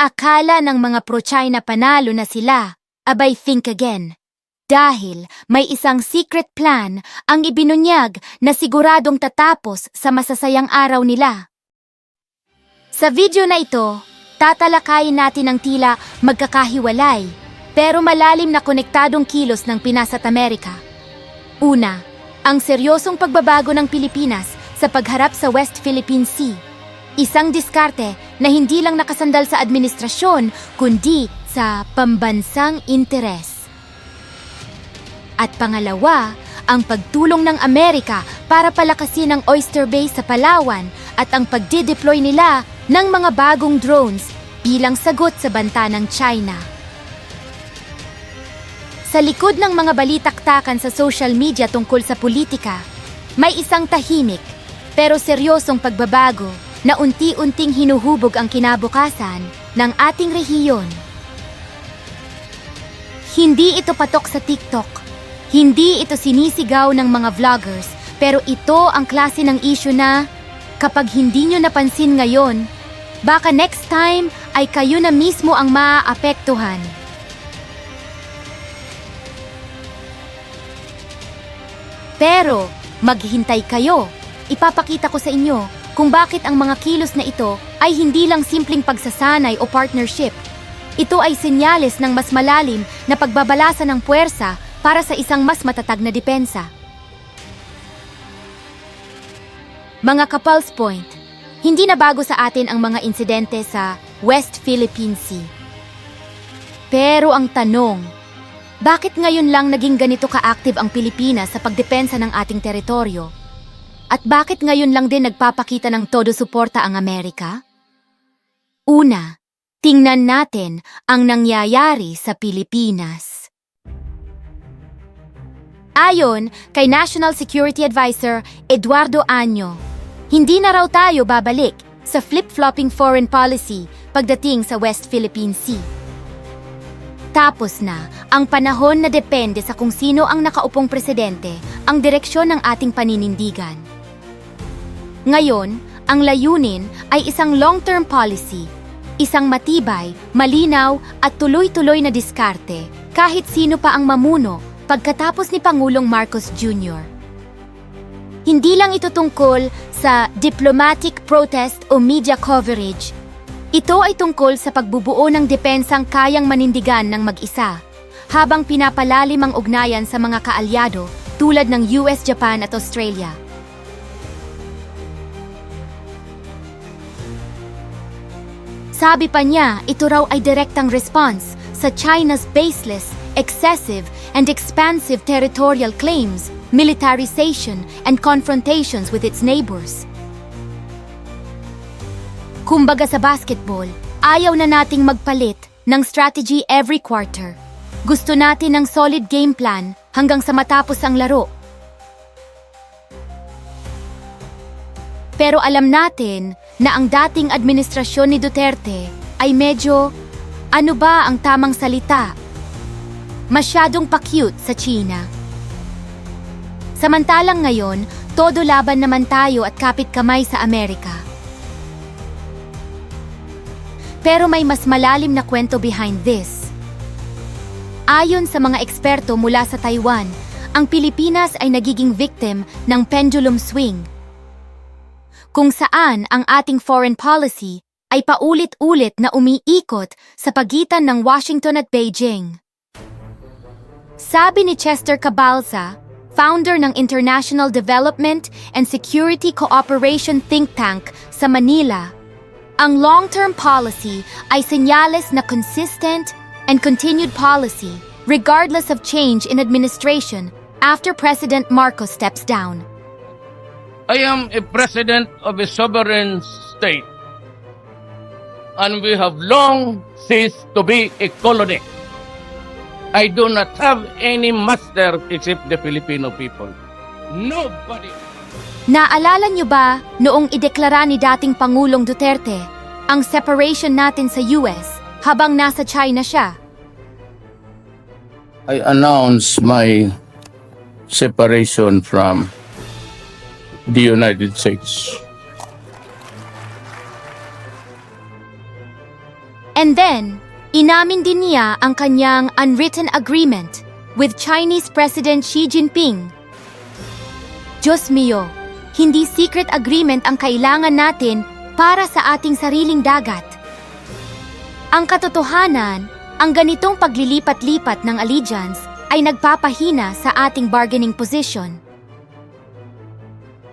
akala ng mga pro-China panalo na sila, abay think again. Dahil may isang secret plan ang ibinunyag na siguradong tatapos sa masasayang araw nila. Sa video na ito, tatalakayin natin ang tila magkakahiwalay pero malalim na konektadong kilos ng Pinas at Amerika. Una, ang seryosong pagbabago ng Pilipinas sa pagharap sa West Philippine Sea. Isang diskarte na hindi lang nakasandal sa administrasyon kundi sa pambansang interes. At pangalawa, ang pagtulong ng Amerika para palakasin ang Oyster Bay sa Palawan at ang pagdideploy nila ng mga bagong drones bilang sagot sa banta ng China. Sa likod ng mga balitaktakan sa social media tungkol sa politika, may isang tahimik pero seryosong pagbabago na unti-unting hinuhubog ang kinabukasan ng ating rehiyon. Hindi ito patok sa TikTok. Hindi ito sinisigaw ng mga vloggers, pero ito ang klase ng issue na kapag hindi nyo napansin ngayon, baka next time ay kayo na mismo ang maaapektuhan. Pero maghintay kayo. Ipapakita ko sa inyo kung bakit ang mga kilos na ito ay hindi lang simpleng pagsasanay o partnership. Ito ay senyales ng mas malalim na pagbabalasan ng puwersa para sa isang mas matatag na depensa. Mga Kapals Point, hindi na bago sa atin ang mga insidente sa West Philippine Sea. Pero ang tanong, bakit ngayon lang naging ganito ka-active ang Pilipinas sa pagdepensa ng ating teritoryo? At bakit ngayon lang din nagpapakita ng todo suporta ang Amerika? Una, tingnan natin ang nangyayari sa Pilipinas. Ayon kay National Security Advisor Eduardo Año, hindi na raw tayo babalik sa flip-flopping foreign policy pagdating sa West Philippine Sea. Tapos na ang panahon na depende sa kung sino ang nakaupong presidente ang direksyon ng ating paninindigan. Ngayon, ang layunin ay isang long-term policy, isang matibay, malinaw at tuloy-tuloy na diskarte kahit sino pa ang mamuno pagkatapos ni Pangulong Marcos Jr. Hindi lang ito tungkol sa diplomatic protest o media coverage. Ito ay tungkol sa pagbubuo ng depensang kayang manindigan ng mag-isa habang pinapalalim ang ugnayan sa mga kaalyado tulad ng US, Japan at Australia. Sabi pa niya, ito raw ay direktang response sa China's baseless, excessive, and expansive territorial claims, militarization, and confrontations with its neighbors. Kumbaga sa basketball, ayaw na nating magpalit ng strategy every quarter. Gusto natin ng solid game plan hanggang sa matapos ang laro. Pero alam natin na ang dating administrasyon ni Duterte ay medyo, ano ba ang tamang salita? Masyadong pa-cute sa China. Samantalang ngayon, todo laban naman tayo at kapit kamay sa Amerika. Pero may mas malalim na kwento behind this. Ayon sa mga eksperto mula sa Taiwan, ang Pilipinas ay nagiging victim ng pendulum swing kung saan ang ating foreign policy ay paulit-ulit na umiikot sa pagitan ng Washington at Beijing. Sabi ni Chester Cabalza, founder ng International Development and Security Cooperation Think Tank sa Manila, ang long-term policy ay senyales na consistent and continued policy regardless of change in administration after President Marcos steps down. I am a president of a sovereign state, and we have long ceased to be a colony. I do not have any master except the Filipino people. Nobody. Naalala niyo ba noong ideklara ni dating Pangulong Duterte ang separation natin sa US habang nasa China siya? I announce my separation from the United States. And then, inamin din niya ang kanyang unwritten agreement with Chinese President Xi Jinping. Diyos mio, hindi secret agreement ang kailangan natin para sa ating sariling dagat. Ang katotohanan, ang ganitong paglilipat-lipat ng allegiance ay nagpapahina sa ating bargaining position.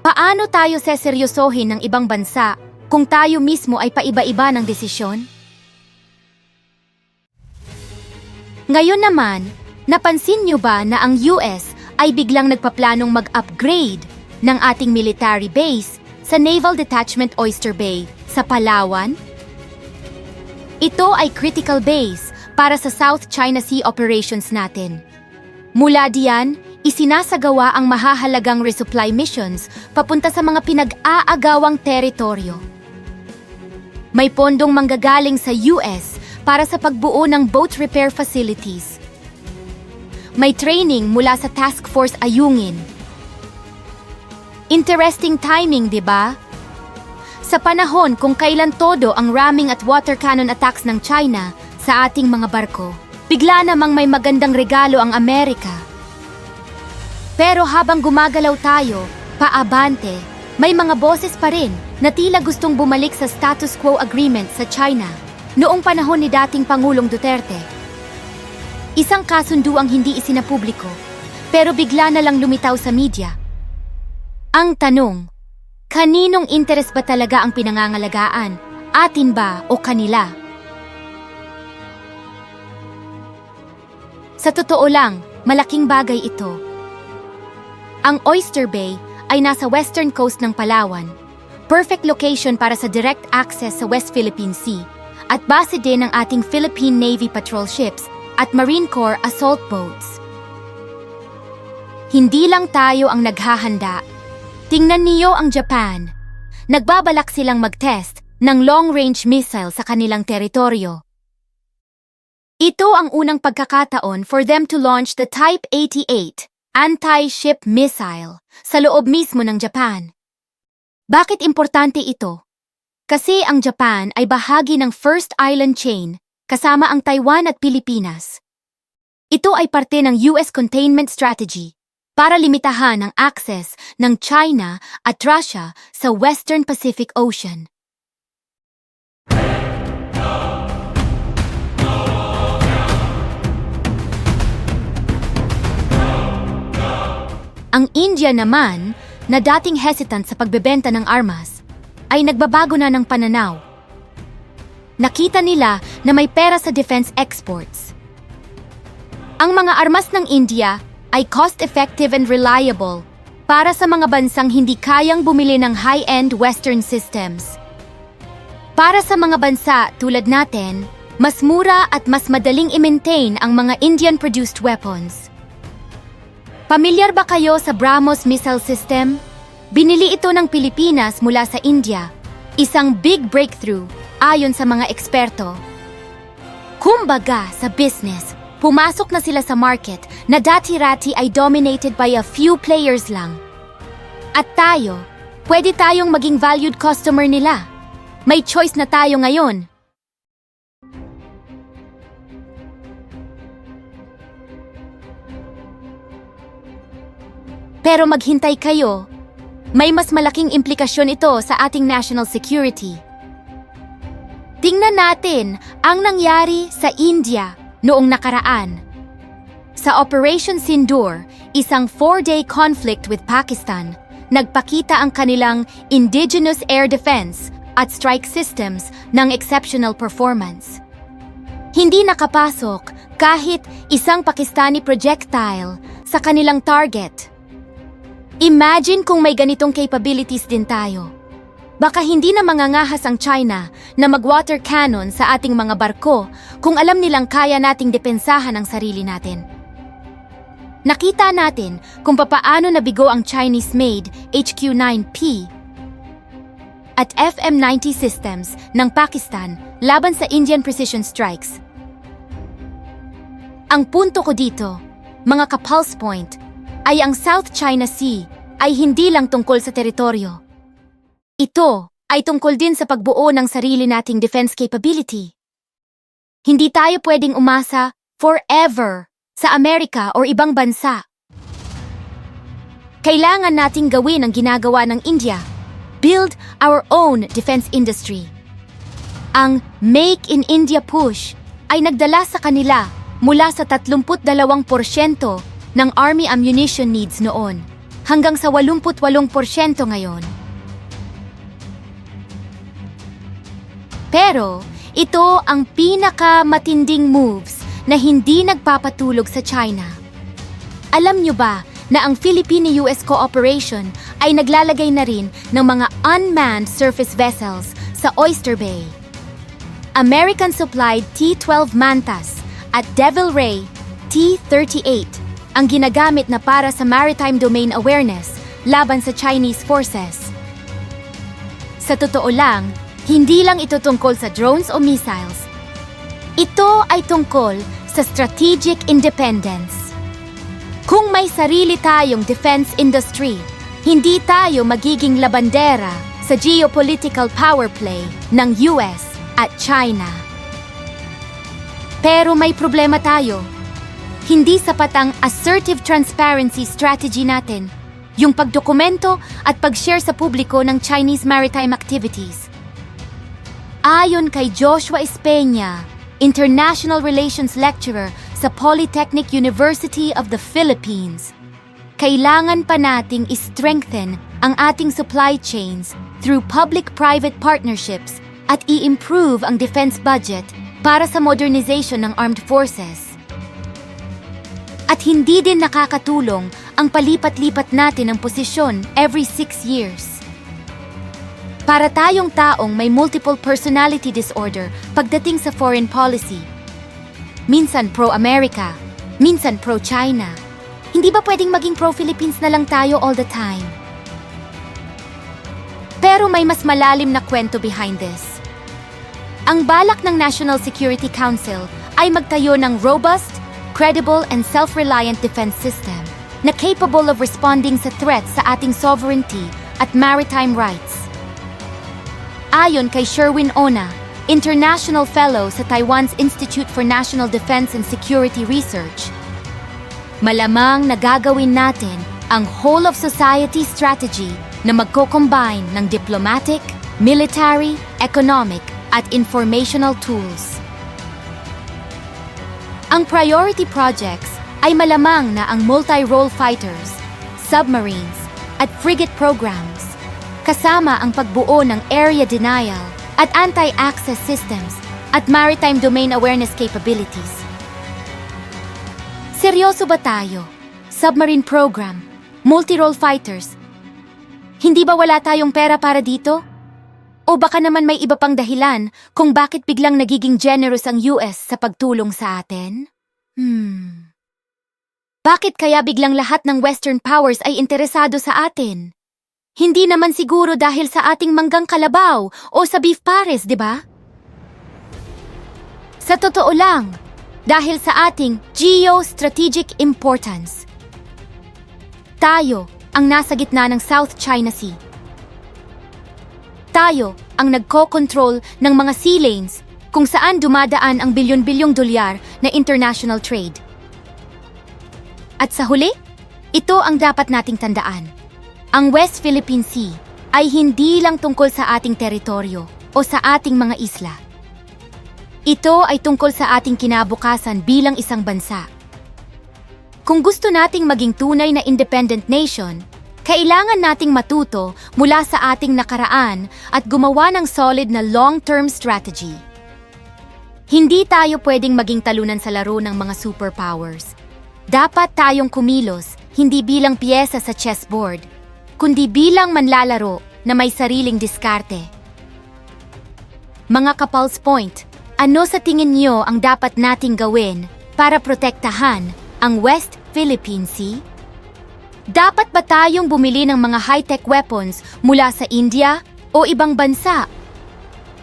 Paano tayo seseryosohin ng ibang bansa kung tayo mismo ay paiba-iba ng desisyon? Ngayon naman, napansin niyo ba na ang US ay biglang nagpaplanong mag-upgrade ng ating military base sa Naval Detachment Oyster Bay sa Palawan? Ito ay critical base para sa South China Sea operations natin. Mula diyan, isinasagawa ang mahahalagang resupply missions papunta sa mga pinag-aagawang teritoryo. May pondong manggagaling sa US para sa pagbuo ng boat repair facilities. May training mula sa Task Force Ayungin. Interesting timing, di ba? Sa panahon kung kailan todo ang ramming at water cannon attacks ng China sa ating mga barko, bigla namang may magandang regalo ang Amerika. Pero habang gumagalaw tayo, paabante, may mga boses pa rin na tila gustong bumalik sa status quo agreement sa China noong panahon ni dating Pangulong Duterte. Isang kasunduang hindi isinapubliko, pero bigla na lang lumitaw sa media. Ang tanong, kaninong interes ba talaga ang pinangangalagaan? Atin ba o kanila? Sa totoo lang, malaking bagay ito. Ang Oyster Bay ay nasa western coast ng Palawan. Perfect location para sa direct access sa West Philippine Sea at base din ng ating Philippine Navy patrol ships at Marine Corps assault boats. Hindi lang tayo ang naghahanda. Tingnan niyo ang Japan. Nagbabalak silang mag-test ng long-range missile sa kanilang teritoryo. Ito ang unang pagkakataon for them to launch the Type 88 anti-ship missile sa loob mismo ng Japan. Bakit importante ito? Kasi ang Japan ay bahagi ng First Island Chain kasama ang Taiwan at Pilipinas. Ito ay parte ng US containment strategy para limitahan ang access ng China at Russia sa Western Pacific Ocean. Ang India naman, na dating hesitant sa pagbebenta ng armas, ay nagbabago na ng pananaw. Nakita nila na may pera sa defense exports. Ang mga armas ng India ay cost-effective and reliable para sa mga bansang hindi kayang bumili ng high-end Western systems. Para sa mga bansa tulad natin, mas mura at mas madaling i-maintain ang mga Indian-produced weapons. Pamilyar ba kayo sa BrahMos missile system? Binili ito ng Pilipinas mula sa India. Isang big breakthrough ayon sa mga eksperto. Kumbaga sa business, pumasok na sila sa market na dati-rati ay dominated by a few players lang. At tayo, pwede tayong maging valued customer nila. May choice na tayo ngayon. Pero maghintay kayo. May mas malaking implikasyon ito sa ating national security. Tingnan natin ang nangyari sa India noong nakaraan. Sa Operation Sindoor, isang four-day conflict with Pakistan, nagpakita ang kanilang indigenous air defense at strike systems ng exceptional performance. Hindi nakapasok kahit isang Pakistani projectile sa kanilang target. Imagine kung may ganitong capabilities din tayo. Baka hindi na mangangahas ang China na mag-water cannon sa ating mga barko kung alam nilang kaya nating depensahan ang sarili natin. Nakita natin kung papaano nabigo ang Chinese-made HQ-9P at FM-90 systems ng Pakistan laban sa Indian precision strikes. Ang punto ko dito, mga ka-pulse point, ay ang South China Sea ay hindi lang tungkol sa teritoryo. Ito ay tungkol din sa pagbuo ng sarili nating defense capability. Hindi tayo pwedeng umasa forever sa Amerika o ibang bansa. Kailangan nating gawin ang ginagawa ng India. Build our own defense industry. Ang Make in India push ay nagdala sa kanila mula sa 32% ng Army ammunition needs noon hanggang sa 88% ngayon. Pero ito ang pinakamatinding moves na hindi nagpapatulog sa China. Alam nyo ba na ang Philippine-US cooperation ay naglalagay na rin ng mga unmanned surface vessels sa Oyster Bay? American-supplied T-12 Mantas at Devil Ray T-38 ang ginagamit na para sa maritime domain awareness laban sa Chinese forces. Sa totoo lang, hindi lang ito tungkol sa drones o missiles. Ito ay tungkol sa strategic independence. Kung may sarili tayong defense industry, hindi tayo magiging labandera sa geopolitical power play ng US at China. Pero may problema tayo. Hindi sapat ang assertive transparency strategy natin, yung pagdokumento at pag-share sa publiko ng Chinese maritime activities. Ayon kay Joshua Espeña, International Relations Lecturer sa Polytechnic University of the Philippines, kailangan pa nating i-strengthen ang ating supply chains through public-private partnerships at i-improve ang defense budget para sa modernization ng armed forces. At hindi din nakakatulong ang palipat-lipat natin ng posisyon every six years. Para tayong taong may multiple personality disorder pagdating sa foreign policy. Minsan pro-America, minsan pro-China. Hindi ba pwedeng maging pro-Philippines na lang tayo all the time? Pero may mas malalim na kwento behind this. Ang balak ng National Security Council ay magtayo ng robust, credible, and self-reliant defense system na capable of responding sa threats sa ating sovereignty at maritime rights. Ayon kay Sherwin Ona, International Fellow sa Taiwan's Institute for National Defense and Security Research, malamang nagagawin natin ang whole-of-society strategy na magko-combine ng diplomatic, military, economic, at informational tools. Ang priority projects ay malamang na ang multi-role fighters, submarines, at frigate programs, kasama ang pagbuo ng area denial at anti-access systems at maritime domain awareness capabilities. Seryoso ba tayo? Submarine program, multi-role fighters. Hindi ba wala tayong pera para dito? O baka naman may iba pang dahilan kung bakit biglang nagiging generous ang US sa pagtulong sa atin? Hmm. Bakit kaya biglang lahat ng Western powers ay interesado sa atin? Hindi naman siguro dahil sa ating manggang kalabaw o sa beef pares, di ba? Sa totoo lang, dahil sa ating geostrategic importance. Tayo ang nasa gitna ng South China Sea. Tayo ang nagko-control ng mga sea lanes kung saan dumadaan ang bilyon-bilyong dolyar na international trade. At sa huli, ito ang dapat nating tandaan. Ang West Philippine Sea ay hindi lang tungkol sa ating teritoryo o sa ating mga isla. Ito ay tungkol sa ating kinabukasan bilang isang bansa. Kung gusto nating maging tunay na independent nation, kailangan nating matuto mula sa ating nakaraan at gumawa ng solid na long-term strategy. Hindi tayo pwedeng maging talunan sa laro ng mga superpowers. Dapat tayong kumilos hindi bilang piyesa sa chessboard, kundi bilang manlalaro na may sariling diskarte. Mga kapals point, ano sa tingin niyo ang dapat nating gawin para protektahan ang West Philippine Sea? Dapat ba tayong bumili ng mga high-tech weapons mula sa India o ibang bansa?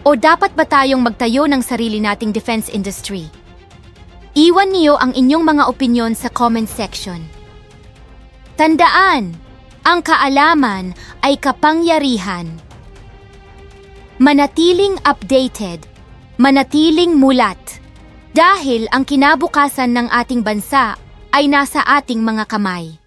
O dapat ba tayong magtayo ng sarili nating defense industry? Iwan niyo ang inyong mga opinyon sa comment section. Tandaan, ang kaalaman ay kapangyarihan. Manatiling updated, manatiling mulat, Dahil ang kinabukasan ng ating bansa ay nasa ating mga kamay.